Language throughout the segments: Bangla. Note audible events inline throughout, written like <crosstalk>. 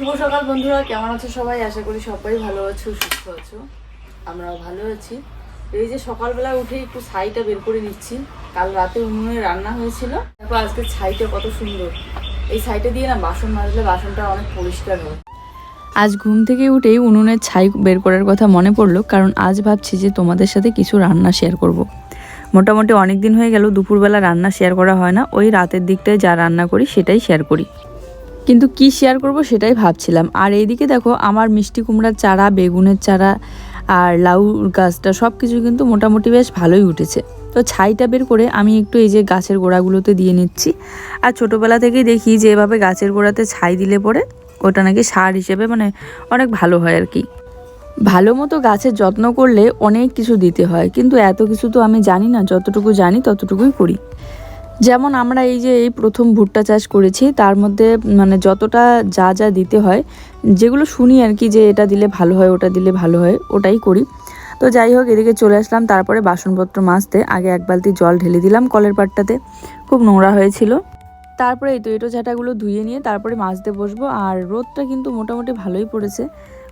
শুভ সকাল বন্ধুরা, কেমন আছো সবাই? আশা করি সবাই ভালো আছো, সুস্থ আছো। আমরাও ভালো আছি। এই যে সকালবেলা উঠে একটু ছাইটা বের করে নিচ্ছি। কাল রাতে উনুনে রান্না হয়েছিল। তারপর আজকে ছাইটা কত সুন্দর। এই ছাইটা দিয়ে না বাসন মাজলে বাসনটা অনেক পরিষ্কার হয়। আজ ঘুম থেকে উঠেই উনুনের ছাই বের করার কথা মনে পড়ল, কারণ আজ ভাবছি যে তোমাদের সাথে কিছু রান্না শেয়ার করব। মোটামুটি অনেক দিন হয়ে গেল, দুপুরবেলা রান্না শেয়ার করা হয় না। ওই রাতের দিকটায় যা রান্না করি সেটাই শেয়ার করি। কিন্তু কি শেয়ার করব সেটাই ভাবছিলাম। আর এইদিকে দেখো, আমার মিষ্টি কুমড়ার চারা, বেগুনের চারা আর লাউ গাছটা সব কিছু কিন্তু মোটামুটি বেশ ভালোই উঠেছে। তো ছাইটা বের করে আমি একটু এই যে গাছের গোড়াগুলোতে দিয়ে নিচ্ছি। আর ছোটোবেলা থেকেই দেখি যে এভাবে গাছের গোড়াতে ছাই দিলে পরে ওটা নাকি সার হিসেবে মানে অনেক ভালো হয় আর কি। ভালো মতো গাছের যত্ন করলে অনেক কিছু দিতে হয়, কিন্তু এত কিছু তো আমি জানি না, যতটুকু জানি ততটুকুই করি। যেমন আমরা এই যে এই প্রথম ভুট্টা চাষ করেছি, তার মধ্যে মানে যতটা যা যা দিতে হয়, যেগুলো শুনি আর কি যে এটা দিলে ভালো হয়, ওটা দিলে ভালো হয়, ওটাই করি। তো যাই হোক, এদিকে চলে আসলাম, তারপরে বাসনপত্র মাজতে, আগে এক বালতি জল ঢেলে দিলাম কলের পাটটাতে, খুব নোংরা হয়েছিল। তারপরে এই তো ঝাঁটাগুলো ধুয়ে নিয়ে তারপরে মাজতে বসবো, আর রোদটা কিন্তু মোটামুটি ভালোই পড়েছে।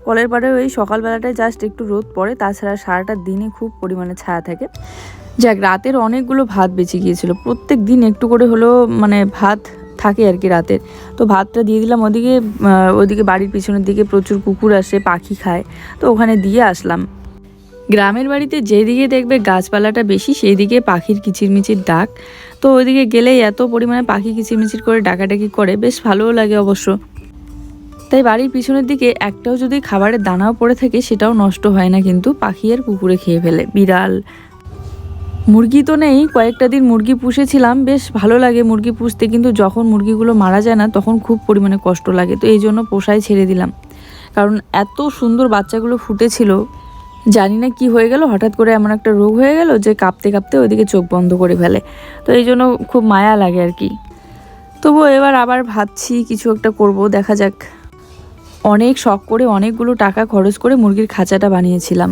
কলের পাড়ে ওই সকালবেলাটায় জাস্ট একটু রোদ পড়ে, তাছাড়া সারাটা দিনে খুব পরিমাণে ছায়া থাকে। যাক, রাতের অনেকগুলো ভাত বেঁচে গিয়েছিল। প্রত্যেক দিন একটু করে হলেও মানে ভাত থাকে আর কি রাতের। তো ভাতটা দিয়ে দিলাম ওদিকে ওদিকে বাড়ির পিছনের দিকে প্রচুর কুকুর আসে, পাখি খায়। তো ওখানে দিয়ে আসলাম। গ্রামের বাড়িতে যেদিকে দেখবে গাছপালাটা বেশি সেই দিকে পাখির কিচিরমিচির ডাক। তো ওইদিকে গেলেই এত পরিমাণে পাখি কিচিরমিচির করে ডাকাডাকি করে, বেশ ভালোও লাগে অবশ্য। তাই বাড়ির পিছনের দিকে একটাও যদি খাবারের দানাও পড়ে থাকে, সেটাও নষ্ট হয় না কিন্তু, পাখি আর কুকুরে খেয়ে ফেলে। বিড়াল মুরগি তো নেই, কয়েকটা দিন মুরগি পুষেছিলাম, বেশ ভালো লাগে মুরগি পুষতে, কিন্তু যখন মুরগিগুলো মারা যায় না, তখন খুব পরিমাণে কষ্ট লাগে, তো এই জন্য পোষায় ছেড়ে দিলাম। কারণ এত সুন্দর বাচ্চাগুলো ফুটেছিল, জানি না কি হয়ে গেল, হঠাৎ করে এমন একটা রোগ হয়ে গেল যে কাঁপতে কাঁপতে ওইদিকে চোখ বন্ধ করে ফেলে। তো এই জন্য খুব মায়া লাগে আর কি। তবুও এবার আবার ভাবছি কিছু একটা করব, দেখা যাক। অনেক শখ করে অনেকগুলো টাকা খরচ করে মুরগির খাঁচাটা বানিয়েছিলাম।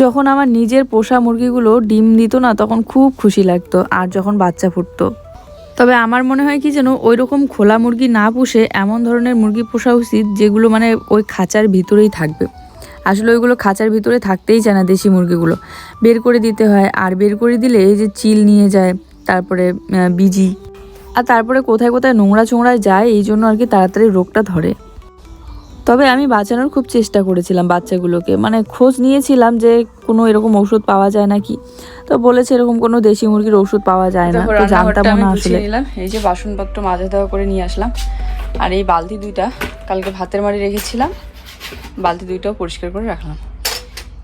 যখন আমার নিজের পোষা মুরগিগুলো ডিম দিত না, তখন খুব খুশি লাগতো আর যখন বাচ্চা ফুটতো। তবে আমার মনে হয় কি যেন ওই রকম খোলা মুরগি না পুষে এমন ধরনের মুরগি পোষা উচিত যেগুলো মানে ওই খাঁচার ভিতরেই থাকবে। আসলে ওইগুলো খাঁচার ভিতরে থাকতেই চায় না দেশি মুরগিগুলো। বের করে দিতে হয়, আর বের করে দিলে এই যে চিল নিয়ে যায়, তারপরে বিজি। আর তারপরে কোথায় কোথায় নোংরা চোংরায় যায়, এই জন্য আর কি তাড়াতাড়ি রোগটা ধরে। তবে আমি বাঁচানোর খুব চেষ্টা করেছিলাম বাচ্চাগুলোকে। মানে খোঁজ নিয়েছিলাম যে কোনো এরকম ওষুধ পাওয়া যায় নাকি। তো বলেছে এরকম কোনো দেশি মুরগির ওষুধ পাওয়া যায় না। তো জানতাম না আসলে। নিলাম। এই যে বাসনপত্র মাজা দেওয়া করে নিয়ে আসলাম। আর এই বালতি দুইটা কালকে ভাতের মাড়ি রেখেছিলাম। বালতি দুইটাও পরিষ্কার করে রাখলাম।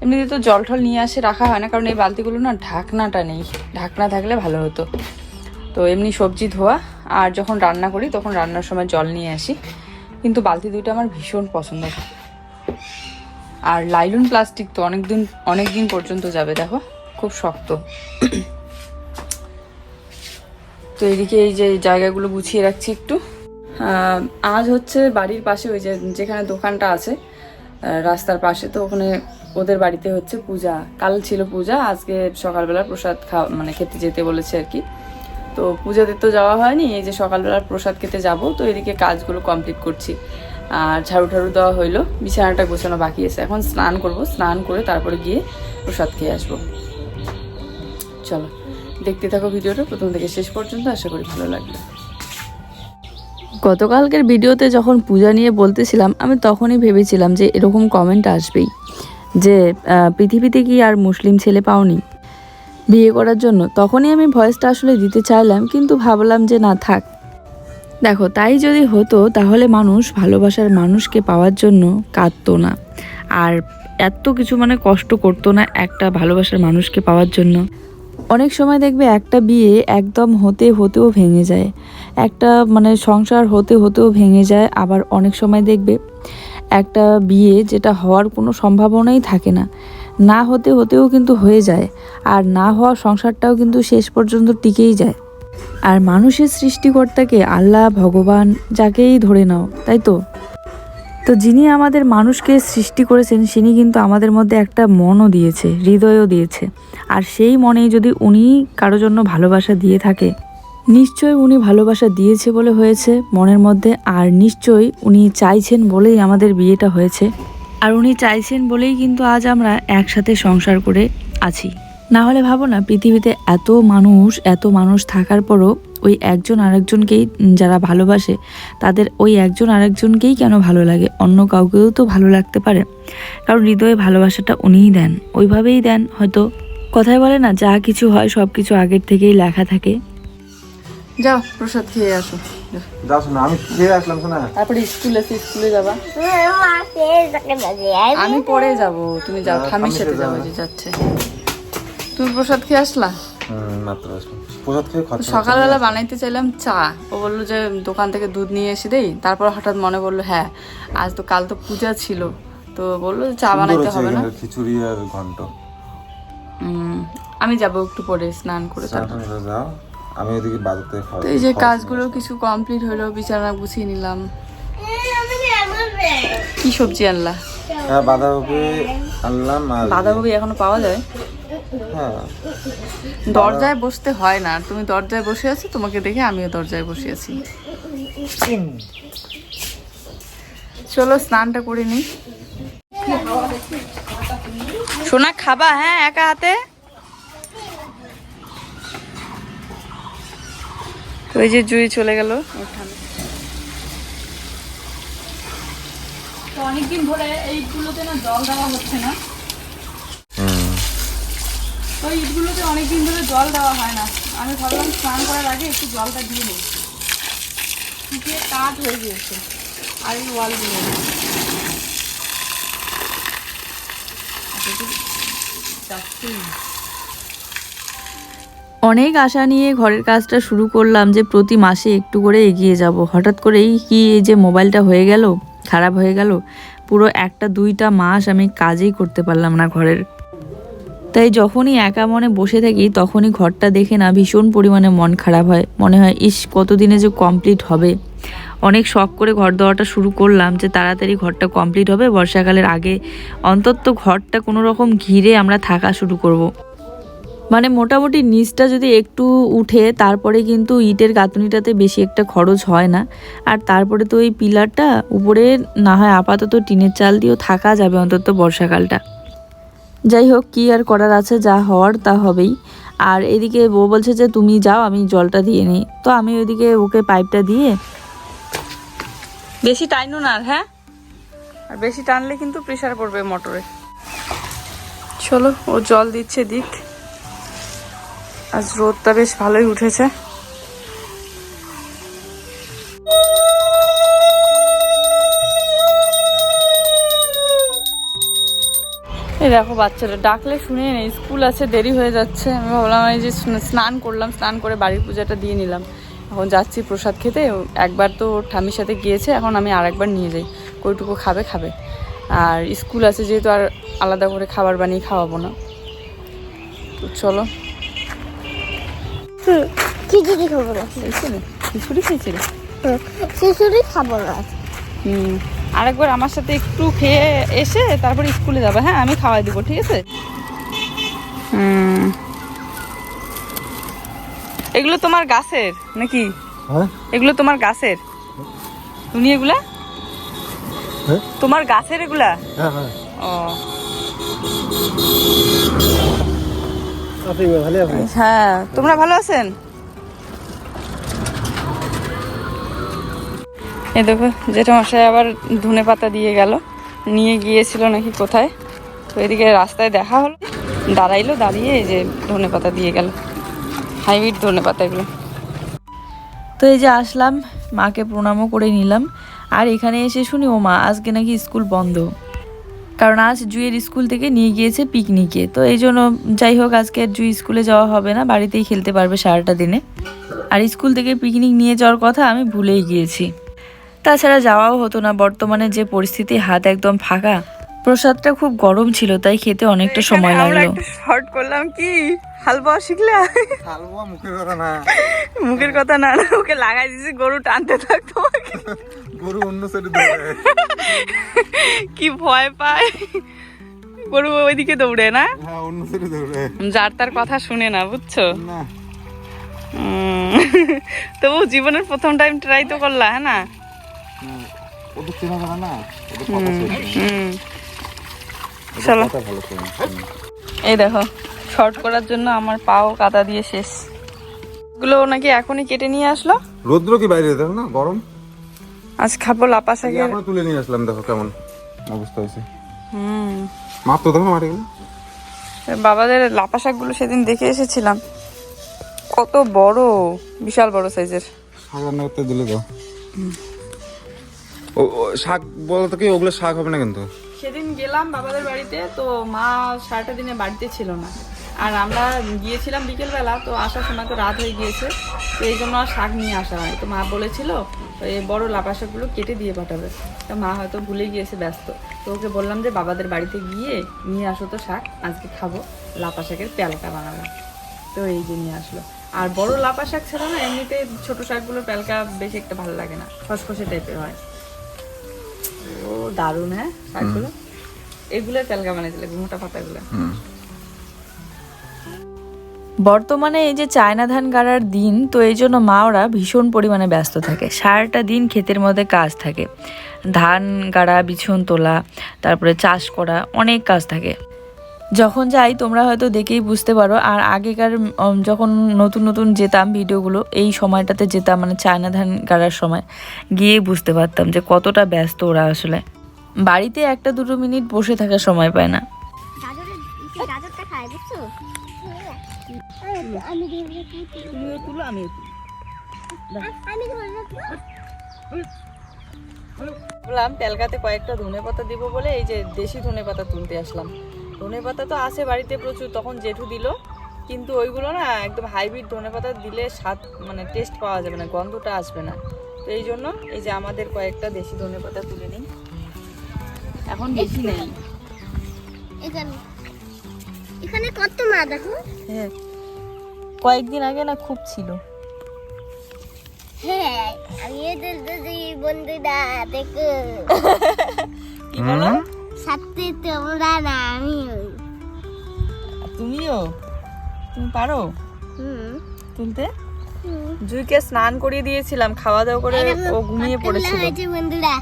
এমনিতে তো জল টল নিয়ে আসে রাখা হয় না কারণ এই বালতিগুলো না ঢাকনাটা নেই। ঢাকনা থাকলে ভালো হতো। তো এমনি সবজি ধোয়া আর যখন রান্না করি তখন রান্নার সময় জল নিয়ে আসি। কিন্তু বালতি দুইটা আমার ভীষণ পছন্দ আর লাইলন প্লাস্টিক তো অনেক দিন অনেক দিন পর্যন্ত যাবে, দেখো, খুব শক্ত। তো এদিকে এই যে জায়গাগুলো গুছিয়ে রাখছি একটু। আজ হচ্ছে বাড়ির পাশে ওই যে যেখানে দোকানটা আছে রাস্তার পাশে, তো ওখানে ওদের বাড়িতে হচ্ছে পূজা। কাল ছিল পূজা, আজকে সকালবেলা প্রসাদ খাওয়া মানে খেতে যেতে বলেছে আর কি। তো পূজাতে তো যাওয়া হয়নি, এই যে সকালবেলা প্রসাদ খেতে যাব, তো এদিকে কাজগুলো কমপ্লিট করছি। আর ঝাড়ু ঠাড়ু দেওয়া হইল, বিছানাটা গোছানো বাকি আছে। এখন স্নান করব, স্নান করে তারপরে গিয়ে প্রসাদ খেয়ে আসব। চলো, দেখতে থাকো ভিডিওটা, প্রথম থেকে শেষ পর্যন্ত, আশা করি ভালো লাগবে গতকালকের ভিডিওতে যখন পূজা নিয়ে বলতেছিলাম, আমি তখনই ভেবেছিলাম যে এরকম কমেন্ট আসবেই, যে পৃথিবীতে কি আর মুসলিম ছেলে পাওনি? বিয়ে করার জন্য। তখনই আমি ভয়েসটা আসলে দিতে চাইলাম, কিন্তু ভাবলাম যে না, থাক। দেখো, তাই যদি হতো, তাহলে মানুষ ভালোবাসার মানুষকে পাওয়ার জন্য কাঁদতো না। আর এত কিছু মানে কষ্ট করতো না একটা ভালোবাসার মানুষকে পাওয়ার জন্য। অনেক সময় দেখবে একটা বিয়ে একদম হতে হতেও ভেঙে যায়। একটা মানে সংসার হতে হতেও ভেঙে যায়। আবার অনেক সময় দেখবে একটা বিয়ে যেটা হওয়ার কোনো সম্ভাবনাই থাকে না। না হতে হতেও কিন্তু হয়ে যায়, আর না হওয়া সংসারটাও কিন্তু শেষ পর্যন্ত টিকেই যায়। আর মানুষের সৃষ্টিকর্তাকে আল্লাহ, ভগবান যাকেই ধরে নাও, তাই তো? তো যিনি আমাদের মানুষকে সৃষ্টি করেছেন তিনি কিন্তু আমাদের মধ্যে একটা মনও দিয়েছে, হৃদয়ও দিয়েছে। আর সেই মনে যদি উনি কারও জন্য ভালোবাসা দিয়ে থাকে, নিশ্চয়ই উনি ভালোবাসা দিয়েছে বলে হয়েছে মনের মধ্যে, আর নিশ্চয়ই উনি চাইছেন বলেই আমাদের বিয়েটা হয়েছে। আর উনি চাইছেন বলেই কিন্তু আজ আমরা একসাথে সংসার করে আছি। না হলে ভাবো না, পৃথিবীতে এত মানুষ এত মানুষ থাকার পরও ওই একজন আরেকজনকেই যারা ভালোবাসে, তাদের ওই একজন আরেকজনকেই কেন ভালো লাগে? অন্য কাউকেও তো ভালো লাগতে পারে। কারণ হৃদয়ে ভালোবাসাটা উনিই দেন। ওইভাবেই দেন, হয়তো কথায় বলে না, যা কিছু হয় সব কিছু আগের থেকেই লেখা থাকে। যাও, প্রসাদ খেয়ে আসো। যাও শোনা আমি খেয়ে আসলাম শোনা। তারপরে স্কুলে স্কুলে যাবা। আমি পরে যাব তুমি যাও হ্যাঁ, ঠামির সাথে সাথে যাব। যে যাচ্ছে। তুমি প্রসাদ খেয়ে আসলা? সকালবেলা বানাইতে চাইলাম চা। ও বলল যে দোকান থেকে দুধ নিয়ে এসে দেই। তারপর হঠাৎ মনে পড়ল হ্যাঁ আজ তো কাল তো পূজা ছিল। তো বলল চা বানাইতে হবে না। খিচুড়ি আর ঘন্ট। আমি যাব একটু পরে স্নান করে তারপর। যাও। আমি ওইদিকে বাজার থেকে তো এই যে কাজগুলো কিছু কমপ্লিট হলো বিছানা গুছিয়ে নিলাম। কি সবজি আনলা? হ্যাঁ বাঁধাকপি আনলাম আর বাঁধাকপি এখনও পাওয়া যায়? হ্যাঁ। দরজায় বসতে হয় না। তুমি দরজায় বসে আছো তোমাকে দেখে আমিও দরজায় বসে আছি। চলো স্নানটা করে নি সোনা খাবা? হ্যাঁ একা হাতে? এই যে জুই চলে গেল। অনেকদিন ধরে এইগুলোতে না জল দেওয়া হচ্ছে না। তো ইটগুলোতে অনেকদিন ধরে জল দেওয়া হয় না। আমি ভাবলাম স্নান করার আগে একটু জলটা দিয়ে নিই। শুকিয়ে কাঠ হয়ে গিয়েছে। আর এই ওয়ালগুলো অনেক আশা নিয়ে ঘরের কাজটা শুরু করলাম যে প্রতি মাসে একটু করে এগিয়ে যাব। হঠাৎ করেই কি এই যে মোবাইলটা হয়ে গেল, খারাপ হয়ে গেল, পুরো একটা দুইটা মাস আমি কাজই করতে পারলাম না ঘরের। তাই যখনই একা মনে বসে থাকি, তখনই ঘরটা দেখে না ভীষণ পরিমাণে মন খারাপ হয়। মনে হয়, ইস, কতদিনে যে কমপ্লিট হবে? অনেক শখ করে ঘর দেওয়াটা শুরু করলাম যে তাড়াতাড়ি ঘরটা কমপ্লিট হবে। বর্ষাকালের আগে অন্তত ঘরটা কোনো রকম ঘিরে আমরা থাকা শুরু করব। মানে মোটামুটি নিচটা যদি একটু উঠে তারপরে কিন্তু ইটের গাঁথনিটাতে বেশি একটা খরচ হয় না। আর তারপরে তো এই পিলারটা উপরে না হয় আপাতত টিনের চাল দিয়েও থাকা যাবে অন্তত বর্ষাকালটা। যাই হোক কি আর করার আছে যা হওয়ার তা হবেই। আর এদিকে বউ বলছে যে তুমি যাও আমি জলটা দিয়ে নিই। তো আমি ওইদিকে ওকে পাইপটা দিয়ে বেশি টাইনো না আর, হ্যাঁ? আর বেশি টানলে কিন্তু প্রেশার পড়বে মোটরে। চলো ও জল দিচ্ছে দিক। আজ রোদটা বেশ ভালোই উঠেছে। এই দেখো বাচ্চারা, ডাকলে শুনে নেই স্কুল আছে, দেরি হয়ে যাচ্ছে। আমি ভাবলাম এই যে স্নান করলাম, স্নান করে বাড়ির পূজাটা দিয়ে নিলাম। এখন যাচ্ছি প্রসাদ খেতে একবার তো ওর ঠামির সাথে গিয়েছে, এখন আমি আরেকবার নিয়ে যাই। কইটুকু খাবে খাবে। আর স্কুল আছে, যেহেতু আর আলাদা করে খাবার বানিয়ে খাওয়াবো না। তো চলো। খিচুড়ি খাব না রে খিচুড়ি খিচুড়ি খাব না হুম আরেকবার আমার সাথে একটু খেয়ে এসে তারপর স্কুলে যাবে। হ্যাঁ আমি খাওয়াই দেবো ঠিক আছে? হুম। এগুলো তোমার গাছের নাকি? হ্যাঁ? এগুলো তোমার গাছের? তুমি এগুলা? হ্যাঁ? তোমার গাছের এগুলা? হ্যাঁ। ও। হ্যাঁ তোমরা ভালো আছেন? এই দেখো যেটা মশাই আবার ধনে পাতা দিয়ে গেল। নিয়ে গিয়েছিল নাকি কোথায়? তো এদিকে রাস্তায় দেখা হলো। দাঁড়াইলো, দাঁড়িয়ে এই যে ধনে পাতা দিয়ে গেল। হাইব্রিড ধনে পাতা এগুলো। তো এই যে আসলাম, মাকে প্রণামও করে নিলাম। আর এখানে এসে শুনি ও মা আজকে নাকি স্কুল বন্ধ। কারণ আজ জুয়ের স্কুল থেকে নিয়ে গিয়েছে পিকনিকে। তো এই জন্য যাই হোক আজকে আর জুই স্কুলে যাওয়া হবে না বাড়িতেই খেলতে পারবে সারাটা দিনে। আর স্কুল থেকে পিকনিক নিয়ে যাওয়ার কথা আমি ভুলেই গিয়েছি। তাছাড়া যাওয়াও হতো না বর্তমানে যে পরিস্থিতি হাত একদম ফাঁকা। প্রসাদটা খুব গরম ছিল তাই খেতে অনেকটা সময় লাগল। শর্ট করলাম কি? হালবা শিখলে? হালুয়া মুখের কথা না। মুখের কথা না না ওকে লাগাই দিয়েছি গরু টানতে থাকতো গরু অন্য সাইডে দৌড়ায়। কি ভয় পায়। গরু ওইদিকে দৌড়ে না? হ্যাঁ অন্য সাইডে দৌড়ায়। যার তার কথা শুনে না বুঝছ? না। তবু জীবনের প্রথম টাইম ট্রাই তো করলা হ্যাঁ না? ওদের চেনা জানা না ওদের কথা হুম চলো। এই দেখো শর্ট করার জন্য আমার পাও কাদা দিয়ে শেষ। এগুলো নাকি এখনই কেটে নিয়ে আসলো? রৌদ্র কি বাইরে? দেখো না গরম। আজ খাব লাপা শাকের আমরা তুলে নিয়ে আসলাম দেখো কেমন অবস্থা হয়েছে। হুম। মাপ তো দেখো মাটিগুলো। বাবাদের লাপা শাকগুলো সেদিন দেখে এসেছিলাম। কত বড় বিশাল বড় সাইজের। শাক রান্না করতে দিলে দাও। ও ও, শাক বলতে কি ওগুলো শাক হবে না কিন্তু? সেদিন গেলাম বাবাদের বাড়িতে তো মা সারাটা দিনে বাড়িতে ছিল না। আর আমরা গিয়েছিলাম বিকেলবেলা তো আসার সময় তো রাত হয়ে গিয়েছে তো এই জন্য আর শাক নিয়ে আসা হয় তো মা বলেছিল এই বড় লাপা শাকগুলো কেটে দিয়ে পাঠাবে। তা মা হয়তো ভুলে গিয়েছে ব্যস্ত। তো ওকে বললাম যে বাবাদের বাড়িতে গিয়ে নিয়ে আসো তো শাক আজকে খাব। লাপা শাকের প্যালকা বানাবো তো এই যে নিয়ে আসলো। আর বড় লাপা শাক ছাড়া না এমনিতে ছোট শাকগুলো প্যালকা বেশি একটা ভালো লাগে না। খসখসে টাইপের হয়। ও দারুণ হ্যাঁ শাকগুলো। এগুলো তেলকা বানাইছিল মোটা পাতাগুলো? হুম। বর্তমানে এই যে চায়না ধান গাড়ার দিন, তো এই জন্য মা ওরা ভীষণ পরিমাণে ব্যস্ত থাকে। সারাটা দিন ক্ষেতের মধ্যে কাজ থাকে। ধান গাড়া, বিছন তোলা, তারপরে চাষ করা, অনেক কাজ থাকে। যখন যাই, তোমরা হয়তো দেখেই বুঝতে পারো, আর আগেকার যখন নতুন নতুন যেতাম ভিডিওগুলো, এই সময়টাতে যেতাম মানে চায়না ধান গাড়ার সময়, গিয়ে বুঝতে পারতাম যে কতটা ব্যস্ত ওরা আসলে। বাড়িতে একটা দুটো মিনিট বসে থাকার সময় পায় না। আমি তুমিও তুলো আমিও আমি বললাম তেলকাতে কয়েকটা ধনে পাতা দিব বলে এই যে দেশি ধনে পাতা তুলতে আসলাম। ধনে পাতা তো আছে বাড়িতে প্রচুর তখন জেঠু দিল। কিন্তু ওইগুলো না একদম হাইব্রিড ধনে পাতা দিলে স্বাদ মানে টেস্ট পাওয়া যাবে না গন্ধটা আসবে না। তো এই জন্য এই যে আমাদের কয়েকটা দেশি ধনে পাতা তুলে নিই। এখন বেশি নেই। এখানে এখানে কত মা দেখো? হ্যাঁ। কয়েকদিন আগে না খুব ছিল। হ্যাঁ আমি বন্ধুরা দেখো। <laughs> কি বলো? সাথে তোমরা না তুমিও? তুমি পারো? তুলতে? জুইকে স্নান করিয়ে দিয়েছিলাম খাওয়া দাওয়া করে ও ঘুমিয়ে পড়েছিল। বন্ধুরা।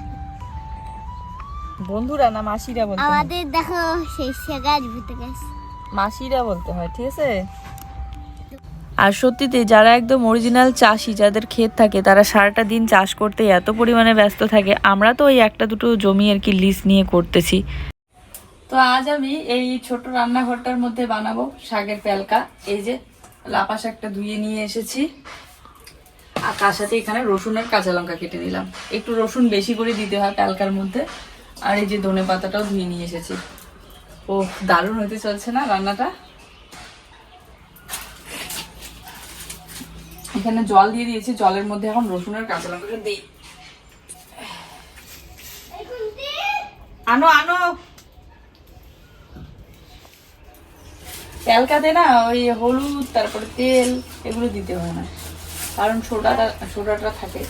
বন্ধুরা না মাসিরা বলতে আমাদের দেখো সেই গাছ ভুতে গাছ। মাসিরা বলতে হয় ঠিক আছে? আর সত্যিতে যারা একদম অরিজিনাল চাষি, যাদের ক্ষেত থাকে, তারা সারাটা দিন চাষ করতে এত পরিমাণে ব্যস্ত থাকে। আমরা তো ওই একটা দুটো জমি আর কি লিজ নিয়ে করতেছি। তো আজ আমি এই ছোট রান্নাঘরটার মধ্যে বানাবো শাকের প্যালকা। এই যে লাপা শাকটা ধুয়ে নিয়ে এসেছি। আর তার সাথে এখানে রসুনের কাঁচা লঙ্কা কেটে নিলাম। একটু রসুন বেশি করে দিতে হয় প্যালকার মধ্যে। আর এই যে ধনে পাতাটাও ধুয়ে নিয়ে এসেছি। ও দারুণ হতে চলছে না রান্নাটা? এখানে জল দিয়ে দিয়েছি জলের মধ্যে এখন রসুনের কাঁচা লঙ্কাটা দিই। আনো আনো। তেলকাতে না ওই হলুদ তারপরে তেল এগুলো দিতে হয় না। কারণ সোডাটা সোডাটা থাকে।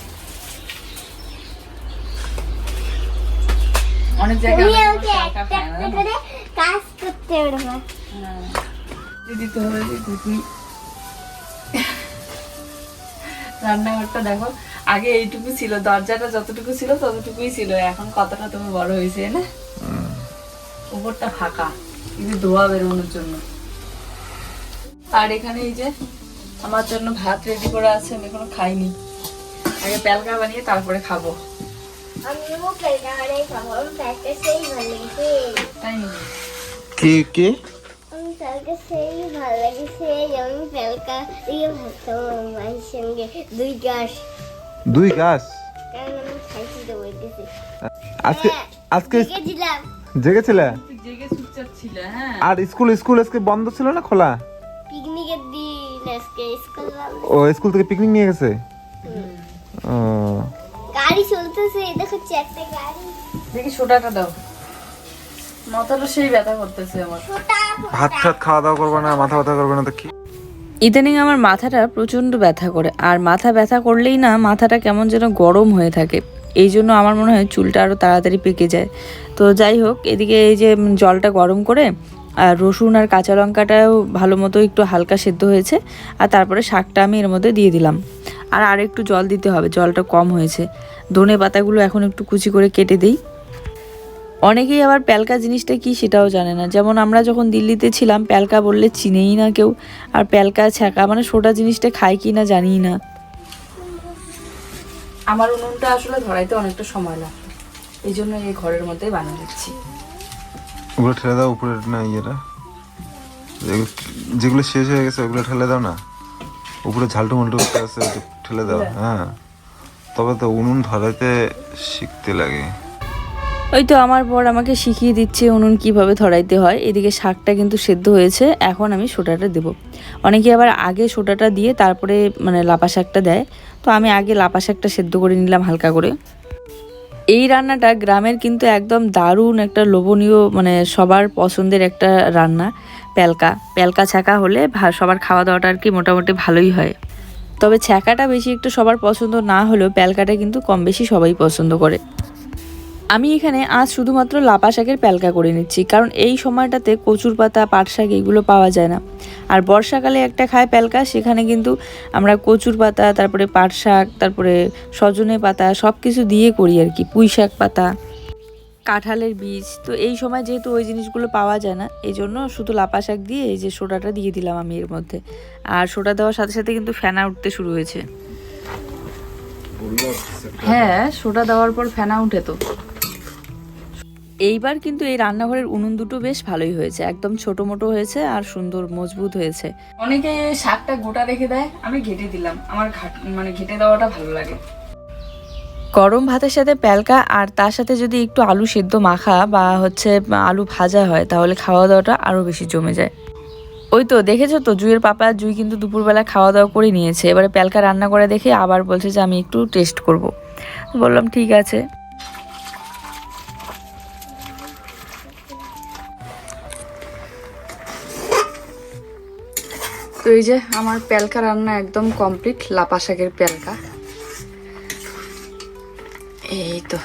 অনেক জায়গায় কাজ করতে হ্যাঁ। দিতে হবে ঘুটনি রান্নাঘরটা দেখো আগে এইটুকু ছিল দরজাটা যতটুকু ছিল ততটুকুই ছিল এখন কতটা তুমি বড় হয়েছে না? উপরটা ফাঁকা কিন্তু ধোয়া বেরোনোর জন্য। আর এখানে এই যে আমার জন্য ভাত রেডি করে আছে আমি এখনও খাইনি। আগে প্যালকা বানিয়ে তারপরে খাব। আমিও পেলকা সেই ভালো আমি সেই দিয়ে ভাবতাম আমার সঙ্গে দুই গাছ। দুই গাছ? কারণ আমি খাইছি তো বলতেছি। আজকে আজকে গেছিলাম জেগেছিলে? জেগে চুপচাপ ছিলে হ্যাঁ। আর স্কুল স্কুল আজকে বন্ধ ছিল না খোলা? পিকনিকের দিন আজকে স্কুল ও স্কুল থেকে পিকনিক নিয়ে গেছে? ও। গাড়ি চলতেছে দেখো চারটে গাড়ি। দেখি সোডাটা দাও। মাথাটা সেই ব্যথা করতেছে আমার। ভাত টাত খাওয়া দাওয়া করবে না মাথা ব্যথা করবে না তো কি? ইদানিং আমার মাথাটা প্রচণ্ড ব্যথা করে আর মাথা ব্যথা করলেই না মাথাটা কেমন যেন গরম হয়ে থাকে। এই জন্য আমার মনে হয় চুলটা আরও তাড়াতাড়ি পেকে যায়। তো যাই হোক এদিকে এই যে জলটা গরম করে আর রসুন আর কাঁচা লঙ্কাটাও ভালো মতো একটু হালকা সেদ্ধ হয়েছে আর তারপরে শাকটা আমি এর মধ্যে দিয়ে দিলাম। আর আর একটু জল দিতে হবে জলটা কম হয়েছে। ধনে পাতাগুলো এখন একটু কুচি করে কেটে দিই। অনেকেই আবার প্যালকা জিনিসটা কি সেটাও জানে না। যেমন আমরা যখন দিল্লিতে ছিলাম প্যালকা বললে চিনেই না কেউ আর প্যালকা ছ্যাঁকা মানে সোটা জিনিসটা খায় কি না জানিই না। আমার উনুনটা আসলে ধরাইতে অনেকটা সময় লাগতো এই জন্য এই ঘরের মধ্যেই বানিয়ে দিচ্ছি। ওগুলো ঠেলে দাও উপরে না ইয়েটা। যেগুলো- শেষ হয়ে গেছে ওগুলো ঠেলে দাও না। উপরে ঝালটু মাল্টু করতে আছে ঠেলে দাও হ্যাঁ। তবে তো উনুন ধরাইতে শিখতে লাগে। ওই তো আমার বর আমাকে শিখিয়ে দিচ্ছে উনুন কীভাবে ধরাইতে হয়। এদিকে শাকটা কিন্তু সেদ্ধ হয়েছে, এখন আমি সোটাটা দেব। অনেকে আবার আগে সোটাটা দিয়ে তারপরে মানে লাপা শাকটা দেয়। তো আমি আগে লাপা শাকটা সেদ্ধ করে নিলাম হালকা করে। এই রান্নাটা গ্রামের কিন্তু একদম দারুণ একটা লোভনীয় মানে সবার পছন্দের একটা রান্না, প্যালকা। প্যালকা ছাকা হলে সবার খাওয়া দাওয়াটা আর কি মোটামুটি ভালোই হয়। তবে ছ্যাঁকাটা বেশি একটু সবার পছন্দ না হলেও প্যালকাটা কিন্তু কম বেশি সবাই পছন্দ করে। আমি এখানে আজ শুধুমাত্র লাপা শাকের প্যালকা করে নিচ্ছি, কারণ এই সময়টাতে কচুর পাতা, পাট শাক এগুলো পাওয়া যায় না। আর বর্ষাকালে একটা খায় প্যালকা, সেখানে কিন্তু আমরা কচুর পাতা, তারপরে পাট শাক, তারপরে সজনে পাতা সব কিছু দিয়ে করি আর কি, পুঁই শাক পাতা, কাঁঠালের বীজ। তো এই সময় যেহেতু ওই জিনিসগুলো পাওয়া যায় না, এই জন্য শুধু লাপা শাক দিয়ে এই যে সোডাটা দিয়ে দিলাম আমি এর মধ্যে। আর সোডা দেওয়ার সাথে সাথে কিন্তু ফেনা উঠতে শুরু হয়েছে। হ্যাঁ সোডা দেওয়ার পর ফেনা উঠে তো। এইবার কিন্তু এই রান্নাঘরের উনুন দুটো বেশ ভালোই হয়েছে একদম ছোট মোটো হয়েছে আর সুন্দর মজবুত হয়েছে। অনেকে শাকটা গোটা রেখে দেয় আমি ঘেটে দিলাম আমার মানে ঘেটে দেওয়াটা ভালো লাগে। গরম ভাতের সাথে প্যালকা আর তার সাথে যদি একটু আলু সেদ্ধ মাখা বা হচ্ছে আলু ভাজা হয় তাহলে খাওয়া দাওয়াটা আরও বেশি জমে যায়। ওই তো দেখেছ তো, জুইয়ের পাপা জুই কিন্তু দুপুরবেলা খাওয়া দাওয়া করে নিয়েছে। এবারে প্যালকা রান্না করে দেখে আবার বলছে যে আমি একটু টেস্ট করব। বললাম, ঠিক আছে। তো এই যে আমার প্যালকা রান্না একদম কমপ্লিট লাপা শাকের প্যালকা। এই তো।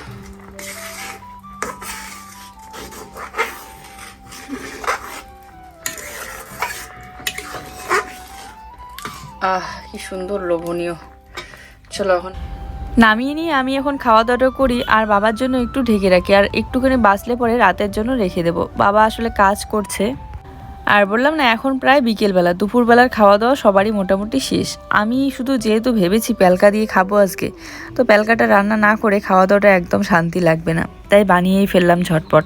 আহ, কি সুন্দর লোভনীয়। চলো এখন। নামিয়ে নিয়ে আমি এখন খাওয়া দাওয়াটা করি আর বাবার জন্য একটু ঢেকে রাখি আর একটুখানি বাঁচলে পরে রাতের জন্য রেখে দেবো। বাবা আসলে কাজ করছে। আর বললাম না, এখন প্রায় বিকেলবেলা। দুপুরবেলার খাওয়া দাওয়া সবারই মোটামুটি শেষ। আমি শুধু যেহেতু ভেবেছি প্যালকা দিয়ে খাব আজকে, তো প্যালকাটা রান্না না করে খাওয়া দাওয়াটা একদম শান্তি লাগবে না। তাই বানিয়েই ফেললাম ঝটপট।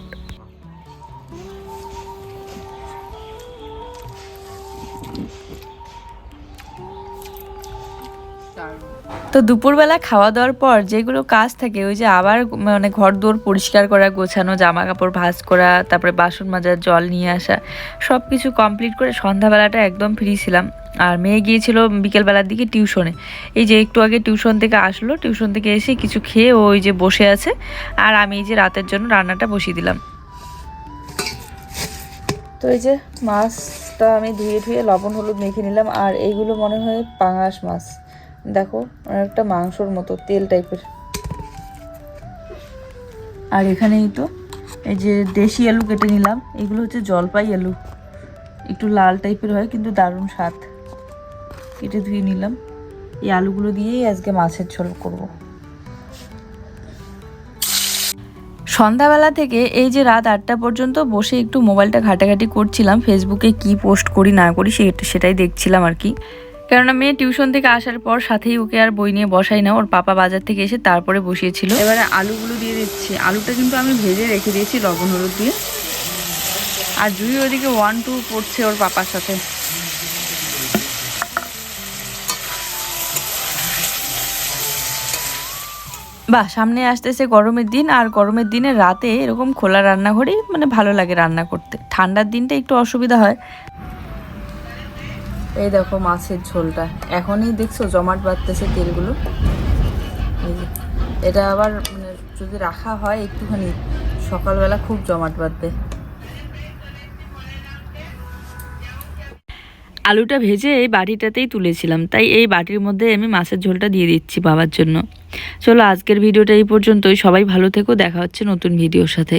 তো দুপুরবেলা খাওয়া দাওয়ার পর যেগুলো কাজ থাকে, ওই যে আবার মানে ঘর দোর পরিষ্কার করা, গোছানো জামা কাপড় ভাঁজ করা, তারপরে বাসন মাজার জল নিয়ে আসা সব কিছু কমপ্লিট করে সন্ধ্যাবেলাটা একদম ফ্রি ছিলাম। আর মেয়ে গিয়েছিল বিকেলবেলার দিকে টিউশনে এই যে একটু আগে টিউশন থেকে আসলো টিউশন থেকে এসে কিছু খেয়ে ওই যে বসে আছে। আর আমি এই যে রাতের জন্য রান্নাটা বসিয়ে দিলাম। তো এই যে মাছটা আমি ধুয়ে ধুয়ে লবণ, হলুদ মেখে নিলাম। আর এইগুলো মনে হয় পাঙাশ মাছ। দেখো, অনেকটা মাংসর মতো, তেল টাইপের আর এখানেই তো, এই যে দেশি আলু কেটে নিলাম, এগুলো হচ্ছে জলপাই আলু। একটু লাল টাইপের হয়, কিন্তু দারুণ স্বাদ। কেটে ধুয়ে নিলাম। এই আলুগুলো দিয়েই আজকে মাছের ঝোল করব। সন্ধ্যাবেলা থেকে এই যে রাত আটটা পর্যন্ত বসে একটু মোবাইলটা ঘাটাঘাটি করছিলাম ফেসবুকে কি পোস্ট করি না করি সেটাই দেখছিলাম আর কি। কেননা মেয়ে টিউশন থেকে আসার পর সাথেই ওকে আর বই নিয়ে বসাই না। ওর পাপা বাজার থেকে এসে তারপরে বসিয়েছিল। এবারে আলুগুলো দিয়ে দিচ্ছি। আলুটা কিন্তু আমি ভেজে রেখে দিয়েছি লবণ হলুদ দিয়ে। আর জুই ওদিকে ওয়ান টু পড়ছে ওর পাপার সাথে। বাহ সামনে আসতেছে গরমের দিন আর গরমের দিনে রাতে এরকম খোলা রান্নাঘরেই মানে ভালো লাগে রান্না করতে। ঠান্ডার দিনটা একটু অসুবিধা হয়। এই দেখো মাছের ঝোলটা। এখনই দেখছ জমাট বাঁধতেছে তেলগুলো? এটা আবার মানে যদি রাখা হয় একটুখানি, সকালবেলা খুব জমাট বাঁধবে। আলুটা ভেজে এই বাটিটাতেই তুলেছিলাম, তাই এই বাটির মধ্যে আমি মাছের ঝোলটা দিয়ে দিচ্ছি বাবার জন্য। চলো আজকের ভিডিওটা এই পর্যন্তই, সবাই ভালো থেকো, দেখা হচ্ছে নতুন ভিডিওর সাথে।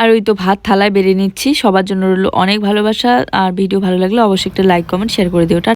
আর ওই তো ভাত থালায় বেড়ে নিচ্ছি। সবার জন্য রইল অনেক ভালোবাসা। আর ভিডিও ভালো লাগলে অবশ্যই একটা লাইক কমেন্ট শেয়ার করে দিও।